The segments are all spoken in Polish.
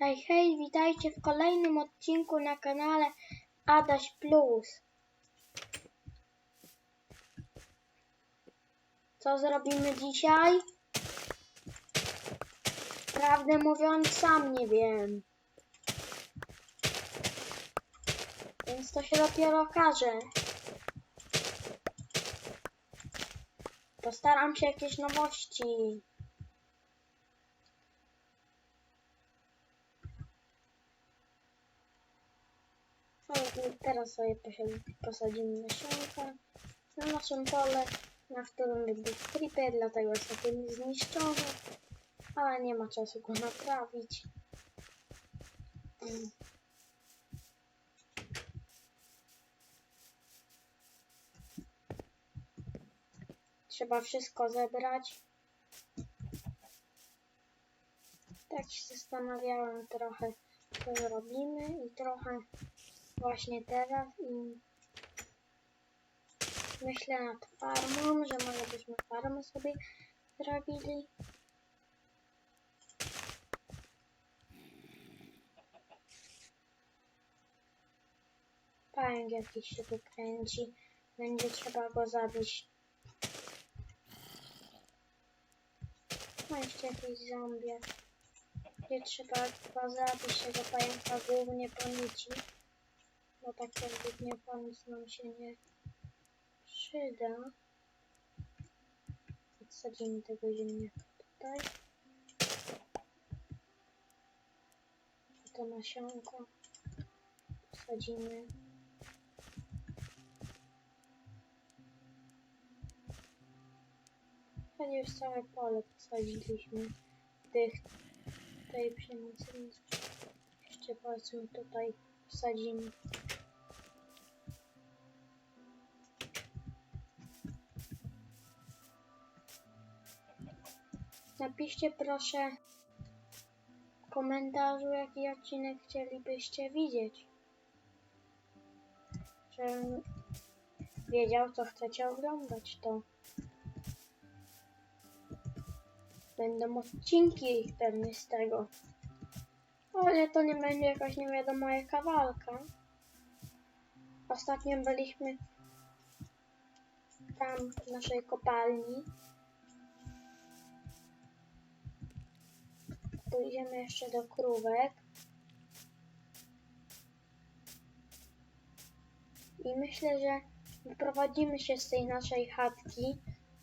Hej, hej, witajcie w kolejnym odcinku na kanale Adaś Plus. Co zrobimy dzisiaj? Prawdę mówiąc, sam nie wiem. Więc to się dopiero okaże. Postaram się jakieś nowości. Ale teraz sobie posadzimy nasionka na naszym pole, na którym będzie creeper, dlatego jest taki zniszczony, ale nie ma czasu go naprawić. Mm. Trzeba wszystko zebrać. Tak się zastanawiałem trochę, co zrobimy i trochę właśnie teraz i myślę nad farmą, że może byśmy farmę sobie zrobili. Pająk jakiś się wykręci. Będzie trzeba go zabić. Ma jeszcze jakiś zombiak. Gdzie trzeba chyba zabić tego pająka głównie po nici. Bo tak nie pomóc nam się nie przyda. Odsadzimy tego ziemniaka tutaj. To nasionko posadzimy. To już całe pole posadziliśmy tych tej pszenicy, więc jeszcze powiedzmy tutaj wsadzimy. Napiszcie proszę w komentarzu, jaki odcinek chcielibyście widzieć. Żebym wiedział, co chcecie oglądać, to będą odcinki pewnie z tego. Ale to nie będzie jakaś nie wiadomo jaka walka. Ostatnio byliśmy tam w naszej kopalni. Pójdziemy jeszcze do krówek. I myślę, że wyprowadzimy się z tej naszej chatki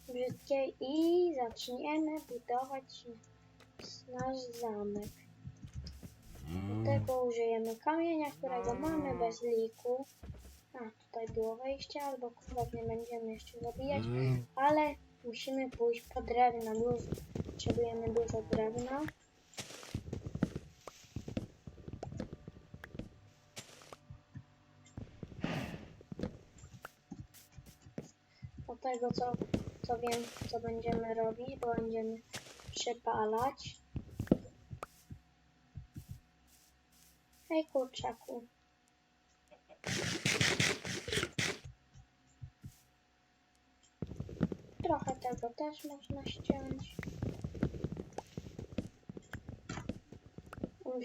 brzydkiej i zaczniemy budować nasz zamek. Do tego użyjemy kamienia, którego mamy bez liku. A, tutaj było wejście, albo krówek nie będziemy jeszcze zabijać, ale musimy pójść po drewna. Dużo, potrzebujemy dużo drewna. Tego, co, co wiem, co będziemy robić, bo będziemy przepalać. Hej kurczaku. Trochę tego też można ściąć.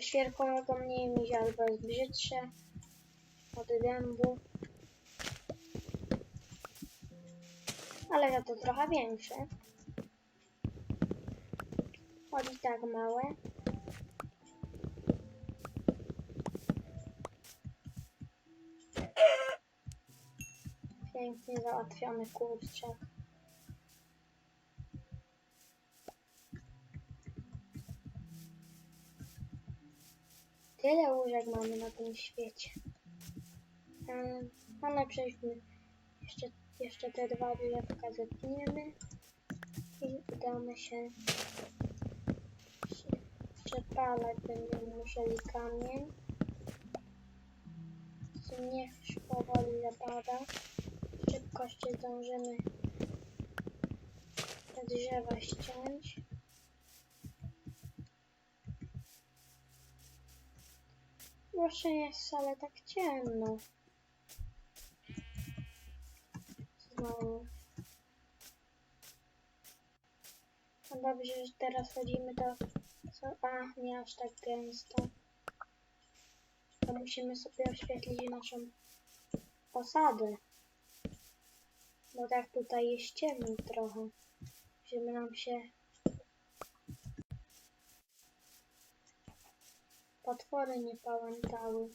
Świerkowego mniej mi albo jest brzydsze od dębu. Ale to trochę większe. Chodzi tak małe. Pięknie załatwiony kurczak. Tyle łóżek mamy na tym świecie. Um, ale przejdźmy. Jeszcze, te dwa drzewka zetniemy. I udamy się przepalać. Będziemy musieli kamień. Niech już powoli zapada. Szybko jeszcze zdążymy te drzewa ściąć. Proszę nie jest wcale tak ciemno. Znowu. No dobrze, że teraz chodzimy to... Co? A, nie aż tak gęsto. to musimy sobie oświetlić naszą osadę. Bo tak tutaj jest ciemno trochę. Żeby nam się potwory nie pałętały.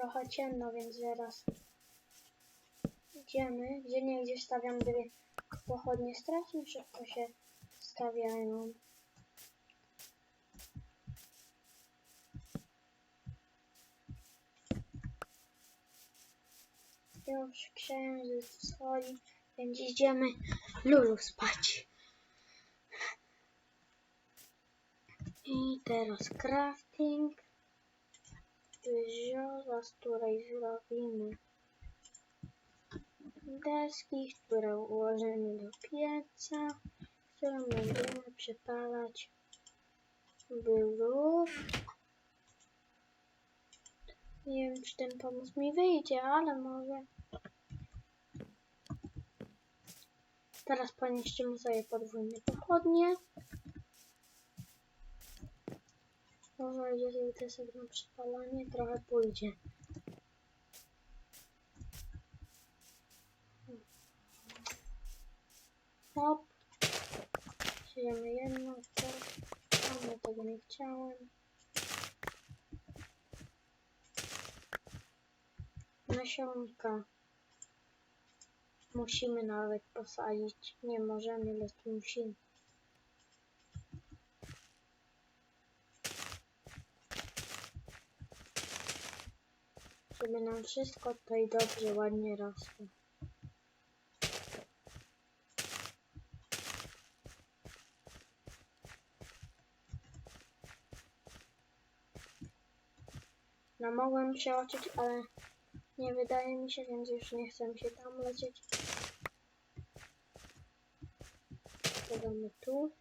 Trochę ciemno, więc zaraz idziemy. Gdzie nie gdzie stawiam dwie pochodnie. Strasznie szybko się stawiają. Już księżyc wschodzi, więc idziemy Lulu spać. I teraz crafting. Żoła, z której zrobimy deski, które ułożymy do pieca, którą będziemy przypalać blów. Nie wiem, czy ten pomysł mi wyjdzie, ale może. Teraz poniszczymy sobie podwójne pochodnie. Może jeżeli sobie na przypalanie trochę pójdzie. Hop. Siejemy jedno, to. Ale tego nie chciałem. Nasionka. Musimy nawet posadzić. Nie możemy, lecz musimy. Żeby nam wszystko tutaj dobrze, ładnie rosło. No mogłem przeoczyć, ale nie wydaje mi się, więc już nie chcę się tam lecieć. Dodamy tu.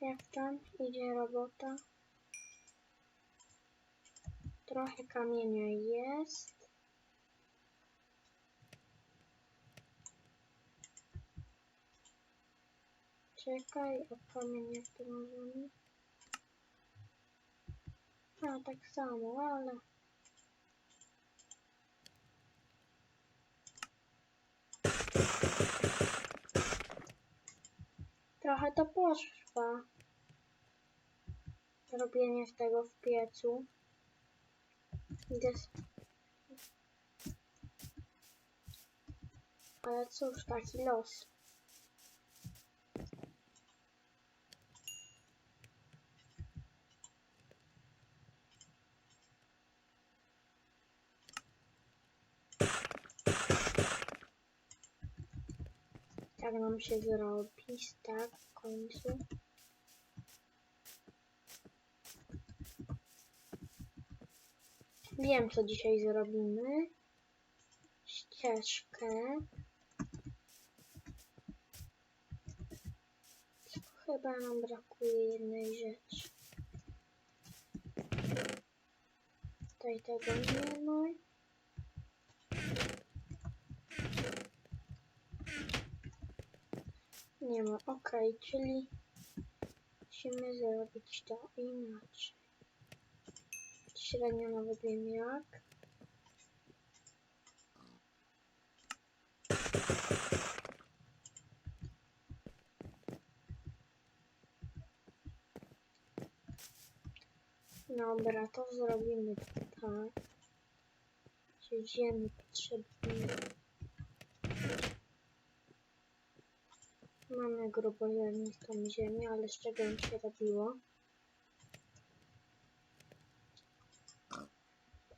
Jak tam idzie robota? Trochę kamienia jest. Czekaj, a kamień jak? A, tak samo, ale... Trochę to potrwa. Robienie tego w piecu. Idę... Ale cóż, taki los. Tak nam się zrobi, tak w końcu. Wiem, co dzisiaj zrobimy. Ścieżkę. Chyba nam brakuje jednej rzeczy. Tutaj tego nie ma. Nie ma, ok, czyli musimy zrobić to inaczej. Średnio nawet wiem jak. Dobra, to zrobimy tak. Czy ziemi Mamy gruboziarnistą ziemię, ale z czego mi się robiło?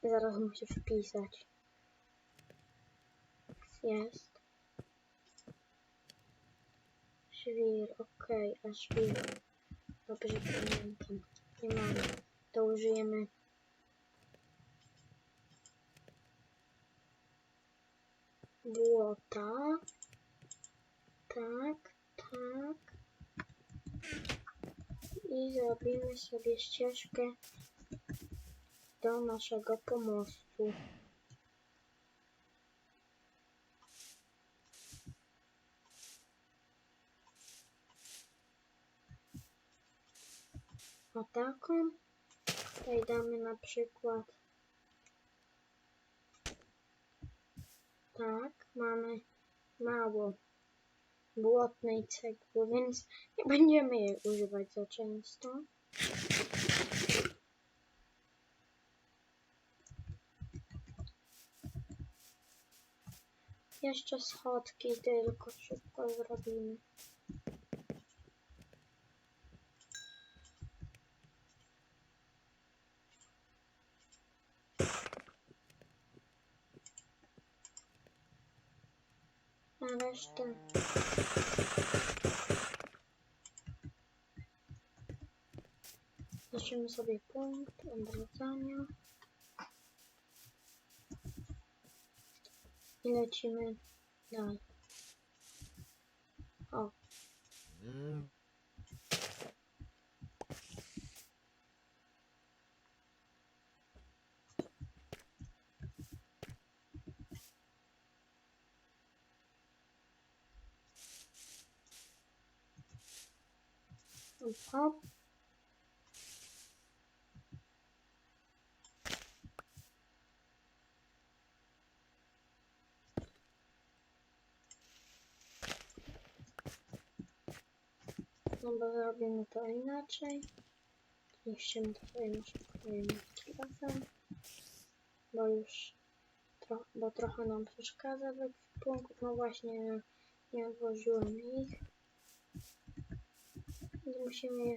Zaraz muszę wpisać. Jest. Świr, okej, a świr. Dobrze pamiętam. Nie mamy. To użyjemy. Błota. Tak, tak. I zrobimy sobie ścieżkę do naszego pomostu. O taką. Tutaj damy na przykład tak, mamy mało błotnej cegły, więc nie będziemy jej używać za często. Jeszcze schodki tylko szybko zrobimy. A resztę Zaczniemy sobie punkt obracania. I lecimy dalej. O, hop. No bo zrobimy to inaczej. Niszczymy nasze kolejne razem. Bo już tro bo trochę nam przeszkadza w punkt. No właśnie nie, nie odłożyłem ich. Więc musimy je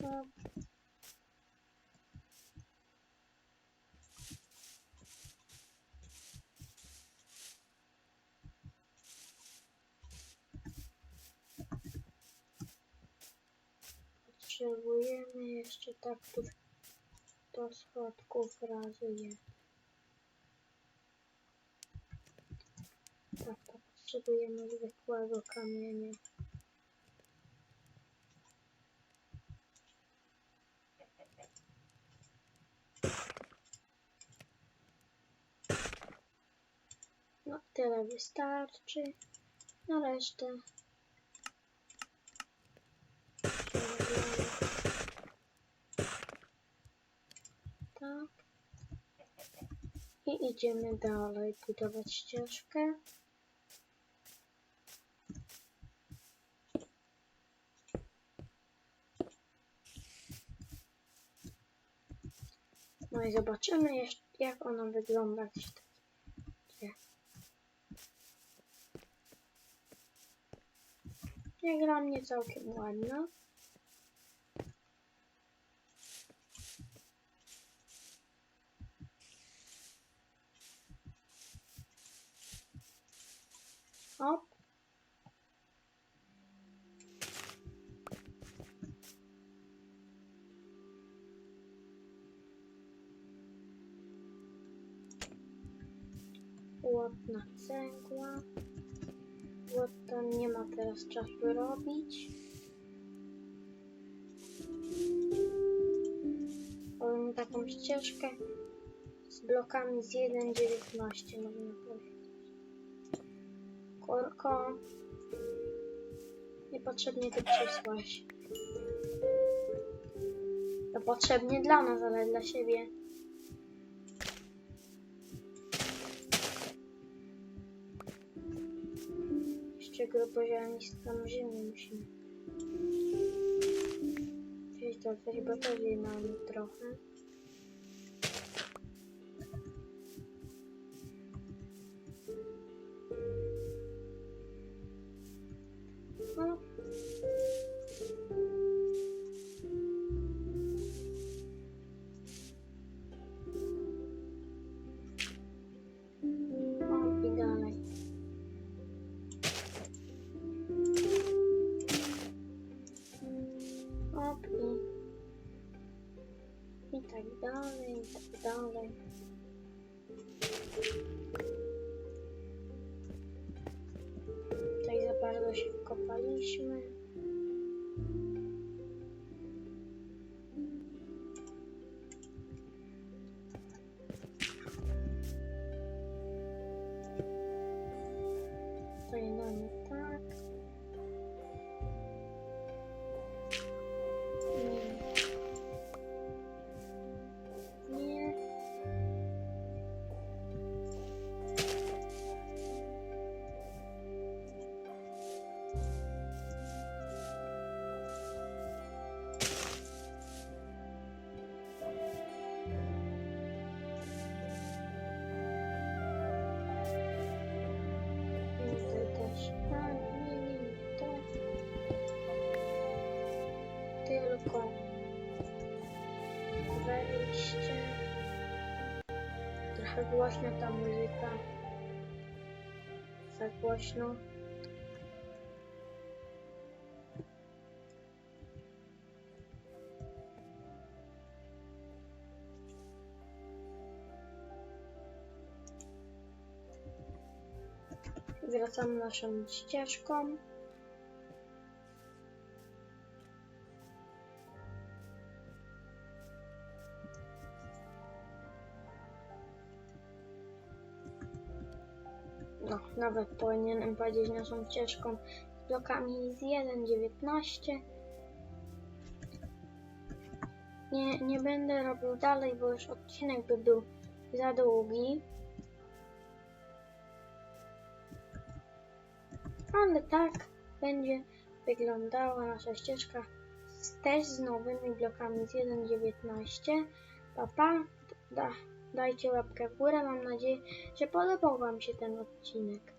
no. Potrzebujemy jeszcze tak tu do schodków razy je. Tak, to potrzebujemy zwykłego kamienia. No tyle wystarczy. Na resztę przerobimy. tak. I idziemy dalej budować ścieżkę. No i zobaczymy jeszcze, jak ona wygląda. Gdzie? Jak dla mnie całkiem ładna. Teraz czasu robić. Robimy taką ścieżkę z blokami z 1.19 można powiedzieć. Korko. Niepotrzebnie to przysłaś. To potrzebnie dla nas, ale dla siebie. Jeszcze gruboziarnistą ziemię musimy. Czyli to coś gotowi mamy trochę. you trochę głośno ta muzyka. Za głośno. Wracamy naszą ścieżką. Nawet powinienem powiedzieć naszą ścieżką z blokami z 1.19. Nie, nie będę robił dalej, bo już odcinek by był za długi. Ale tak będzie wyglądała nasza ścieżka z, też z nowymi blokami z 1.19. Papa, da, dajcie łapkę w górę. Mam nadzieję, że podobał Wam się ten odcinek.